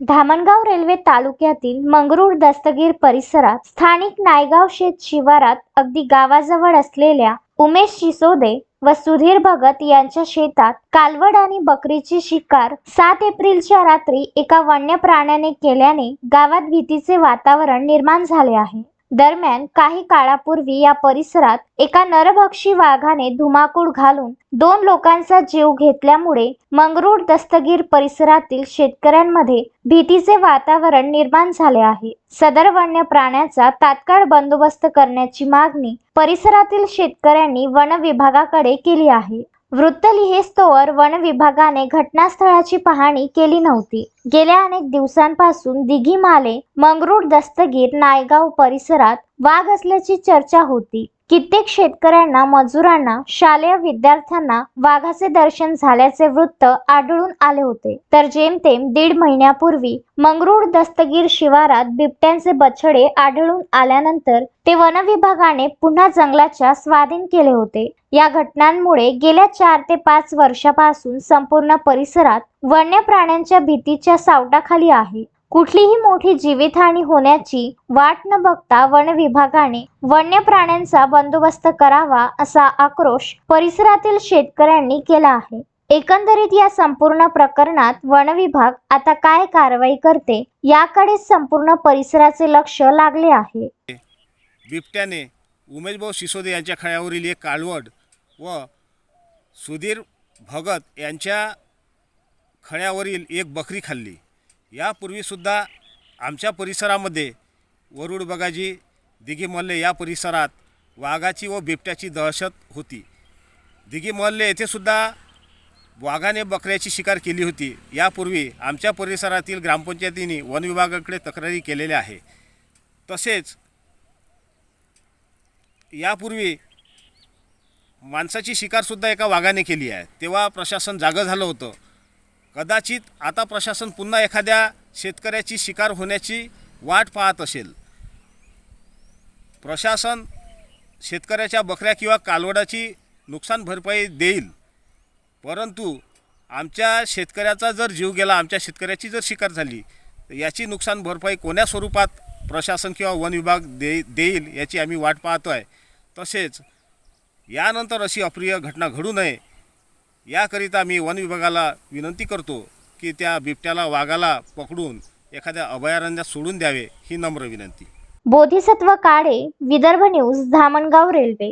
Dhamangaon railway तालुक्यातील मंगरूळ दस्तगीर परिसरात स्थानिक नायगाव शेत शिवारात अगदी गावाजवळ असलेल्या उमेश शिसोदे व सुधीर भगत यांच्या शेतात कालवड आणि बकरीची शिकार सात एप्रिलच्या रात्री एका वन्य प्राण्याने केल्याने गावात भीतीचे वातावरण निर्माण झाले आहे. दरम्यान काही काळापूर्वी या परिसरात एका नरभक्षी वाघाने धुमाकूळ घालून दोन लोकांचा जीव घेतल्यामुळे मंगरूळ दस्तगीर परिसरातील शेतकऱ्यांमध्ये भीतीचे वातावरण निर्माण झाले आहे. सदर वन्य प्राण्याचा तात्काळ बंदोबस्त करण्याची मागणी परिसरातील शेतकऱ्यांनी वन विभागाकडे केली आहे. वृत्त लिहेस्तोवर वन विभागाने घटनास्थळाची पाहणी केली नव्हती. गेल्या अनेक दिवसांपासून दिघीमाले मंगरूळ दस्तगीर नायगाव परिसरात वाघ असल्याची चर्चा होती. कित्येक शेतकऱ्यांना मजुरांना शालेय विद्यार्थ्यांना वाघाचे दर्शन झाल्याचे वृत्त आढळून आले होते. तर जेमतेम दीड महिन्यापूर्वी मंगरूळ दस्तगीर शिवारात बिबट्यांचे बछडे आढळून आल्यानंतर ते वनविभागाने पुन्हा जंगलाच्या स्वाधीन केले होते. या घटनांमुळे गेल्या चार ते पाच वर्षापासून संपूर्ण परिसरात वन्य प्राण्यांच्या भीतीच्या सावटाखाली आहे. कुठलीही मोठी जीवितहानी होण्याची वाट न बघता वन विभागाने वन्य प्राण्यांचा बंदोबस्त करावा असा आक्रोश परिसरातील शेतकऱ्यांनी केला आहे. एकंदरीत या संपूर्ण प्रकरणात वन विभाग आता काय कारवाई करते याकडे संपूर्ण परिसराचे लक्ष लागले आहे. बिबट्याने उमेशभाऊ सिसोदे यांच्या खळ्यावरील एक काळवड व सुधीर भगत यांच्या खळ्यावरील एक बकरी खाल्ली. यापूर्वीसुद्धा आमच्या परिसरामध्ये वरुड बगाजी दिघी मल्ले या परिसरात वाघाची व बिबट्याची दहशत होती. दिघी मल्ले येथेसुद्धा वाघाने बकऱ्याची शिकार केली होती. यापूर्वी आमच्या परिसरातील ग्रामपंचायतीने वन विभागाकडे तक्रारी केलेल्या आहे. तसेच यापूर्वी माणसाची शिकारसुद्धा एका वाघाने केली आहे. तेव्हा प्रशासन जागं झालं होतं. कदाचित आता प्रशासन पुन्हा एखाद्या शेतकऱ्याची शिकार होण्याची वाट पाहत असेल. प्रशासन शेतकऱ्याच्या बकऱ्या किंवा कालवडाची नुकसान भरपाई देईल. परंतु आमच्या शेतकऱ्याचा जर जीव गेला आमच्या शेतकऱ्याची जर शिकार झाली तर याची नुकसान भरपाई कोण्या स्वरूपात प्रशासन किंवा वन विभाग दे देईल याची आम्ही वाट पाहतो आहे तसेच यानंतर अशी अप्रिय घटना घडू नये. याकरिता मी वन विभागाला विनंती करतो की त्या बिबट्याला वाघाला पकडून एखाद्या अभयारण्यात सोडून द्यावे ही नम्र विनंती. Bodhisattva Kale Vidarbha news Dhamangaon railway.